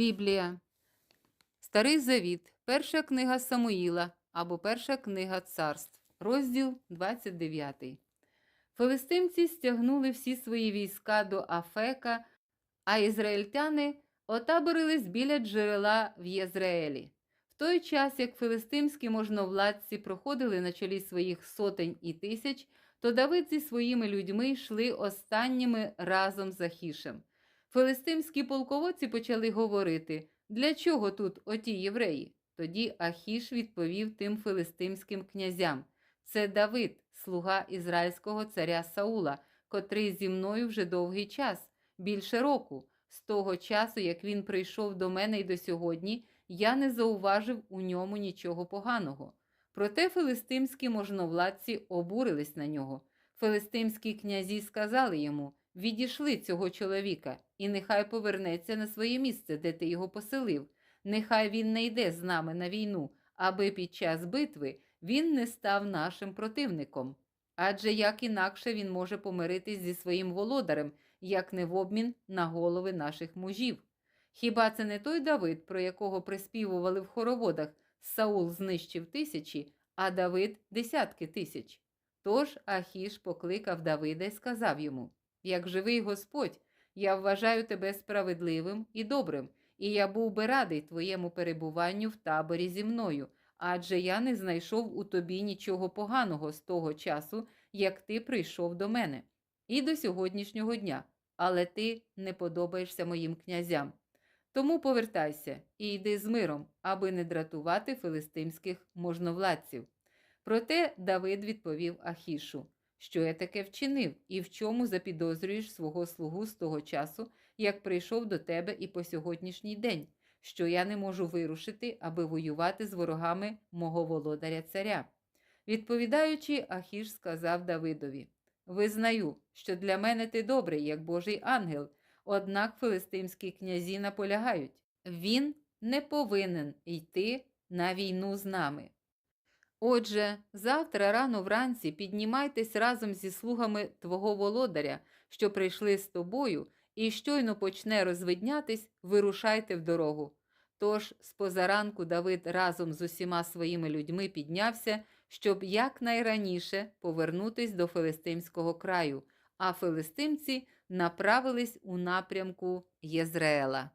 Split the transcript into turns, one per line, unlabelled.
Біблія. Старий Завіт. Перша книга Самуїла або Перша книга царств. Розділ 29. Филистимці стягнули всі свої війська до Афека, а ізраїльтяни отаборились біля джерела в Єзраїлі. В той час, як филистимські можновладці проходили на чолі своїх сотень і тисяч, то Давид зі своїми людьми йшли останніми разом з Ахішем. Филистимські полководці почали говорити, для чого тут оті євреї? Тоді Ахіш відповів тим филистимським князям: Це Давид, слуга ізраїльського царя Саула, котрий зі мною вже довгий час, більше року. З того часу, як він прийшов до мене і до сьогодні, я не зауважив у ньому нічого поганого. Проте филистимські можновладці обурились на нього. Филистимські князі сказали йому: Відійшли цього чоловіка, і нехай повернеться на своє місце, де ти його поселив. Нехай він не йде з нами на війну, аби під час битви він не став нашим противником. Адже як інакше він може помиритись зі своїм володарем, як не в обмін на голови наших мужів. Хіба це не той Давид, про якого приспівували в хороводах Саул знищив тисячі, а Давид десятки тисяч? Тож Ахіш покликав Давида і сказав йому: Як живий Господь, я вважаю тебе справедливим і добрим, і я був би радий твоєму перебуванню в таборі зі мною, адже я не знайшов у тобі нічого поганого з того часу, як ти прийшов до мене, і до сьогоднішнього дня, але ти не подобаєшся моїм князям. Тому повертайся і йди з миром, аби не дратувати филистимських можновладців. Проте Давид відповів Ахішу, що я таке вчинив, і в чому запідозрюєш свого слугу з того часу, як прийшов до тебе і по сьогоднішній день, що я не можу вирушити, аби воювати з ворогами мого володаря царя. Відповідаючи, Ахіш сказав Давидові: Визнаю, що для мене ти добрий, як Божий ангел, однак филистимські князі наполягають, він не повинен йти на війну з нами. Отже, завтра рано вранці піднімайтесь разом зі слугами твого володаря, що прийшли з тобою, і щойно почне розвиднятись, вирушайте в дорогу. Тож з позаранку Давид разом з усіма своїми людьми піднявся, щоб якнайраніше повернутись до филистимського краю, а филистимці направились у напрямку Єзреела.